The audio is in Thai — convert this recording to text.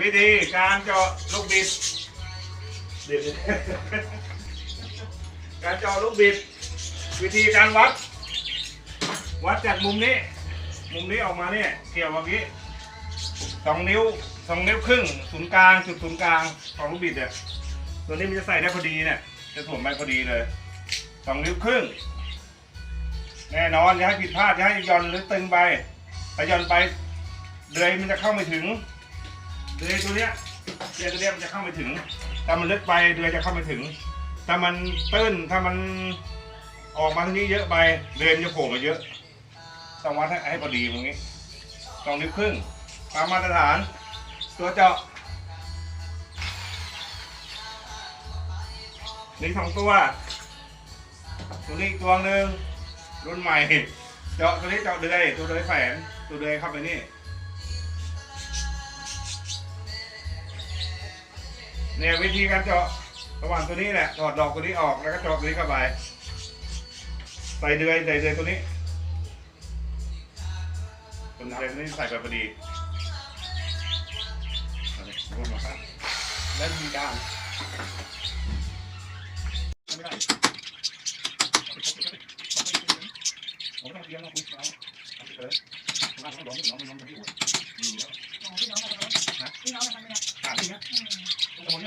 วิธีการเจาะลูกบิดเดี๋ยวการเจาะลูกบิด วิธีการวัด วัดจากมุมนี้ มุมนี้ออกมาเนี่ยเกี่ยวแบบนี้สองนิ้วสองนิ้วครึ่งศูนย์กลางจุดศูนย์กลางของลูกบิดเนี่ยตัวนี้มันจะใส่ได้พอดีเนี่ยจะถ่วงไปพอดีเลยสองนิ้วครึ่งแน่นอนอย่าให้ผิดพลาดอย่าให้ย่อนหรือตึงไปถ้าย่อนไปเดือยมันจะเข้าไม่ถึง เดือยตัวเนี้ยเดือยตัวเนี้ยมันจะเข้าไม่ถึง ถ้ามันลึกไปเดือยจะเข้าไม่ถึง ถ้ามันตื้นถ้ามันออกมาทางนี้เยอะไปเดือยมันจะโผล่มาเยอะ ต้องวัดให้ให้พอดีตรงนี้สองนิ้วครึ่งตามมาตรฐาน ตัวเจาะนี่สองตัว ตัวนี้ตัวหนึ่งรุ่นใหม่ เจาะตัวนี้เจาะเดือยตัวเดือยแฝนตัวเดือยเข้าไปนี่ เนี่ยวิธีการเจาะระหว่างตัวนี้แหละถอดดอกตัวนี้ออกแล้วก็เจาะตัวนี้เข้าไปใส่เดือยใส่เดือยตัวนี้ตัวเดือยตัวนี้ใส่ไปพอดีเอาดิพูดมาครับและมีการไม่ได้ผมต้องเตรียมมาคุยกับเราเอาไปเลยผมว่าต้องร้องน้องน้องจะพี่อวดอืมแล้วพี่น้องมาทำไมพี่น้อง